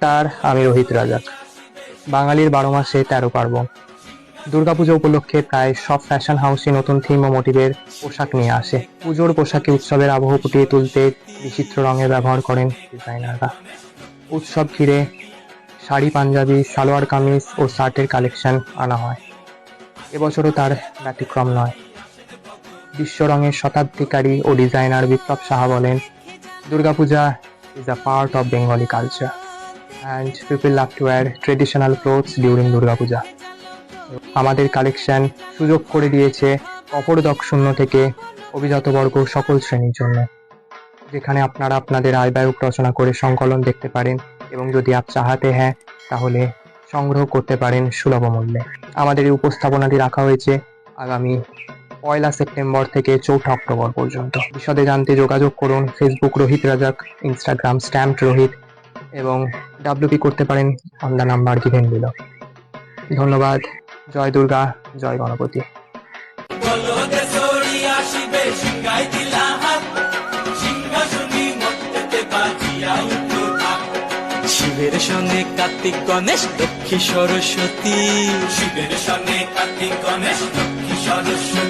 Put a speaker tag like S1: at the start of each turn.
S1: নমস্কার আমি রোহিত রাজাক। বাঙালির বারো মাসে তেরো পার্বণ। দুর্গাপুজো উপলক্ষে প্রায় সব ফ্যাশন হাউসে নতুন থিম ও মোটিভের পোশাক নিয়ে আসে। পুজোর পোশাকে উৎসবের আবহ ফুটিয়ে তুলতে বিচিত্র রঙের ব্যবহার করেন ডিজাইনাররা উৎসব ঘিরে শাড়ি, পাঞ্জাবি, সালোয়ার, কামিজ ও শার্টের কালেকশন আনা হয়। এবছরও তার ব্যতিক্রম নয়। বিশ্ব রঙের শতাব্দীকারী ও ডিজাইনার বিপ্লব সাহা বলেন, Durga Puja is a part of Bengali culture. And people love to wear traditional clothes during Durga Puja. আমাদের কালেকশন সুযোগ করে দিয়েছে অপরদক শূন্য থেকে অভিজাত বর্গ সকল শ্রেণির জন্য। যেখানে আপনারা আপনাদের আয়ব্যয় রচনা করে সংকলন দেখতে পারেন এবং যদি আপ চাহাতে হ্যাঁ তাহলে সংগ্রহ করতে পারেন সুলভ মূল্যে। আমাদের এই উপস্থাপনাটি রাখা হয়েছে আগামী পয়লা সেপ্টেম্বর থেকে চৌঠা অক্টোবর পর্যন্ত। বিশদে জানতে যোগাযোগ করুন ফেসবুক রোহিত রাজাক ইনস্টাগ্রাম স্ট্যাম্প রোহিত এবং ডাব্লিউপি করতে পারেন অন দ্য নাম্বার গিভেন দিল। ধন্যবাদ। জয় দুর্গা জয় গণপতি।
S2: শিবের সঙ্গে কার্তিক গণেশ লক্ষ্মী সরস্বতী। শিবের সঙ্গে কার্তিক গণেশ লক্ষ্মী সরস্বতী।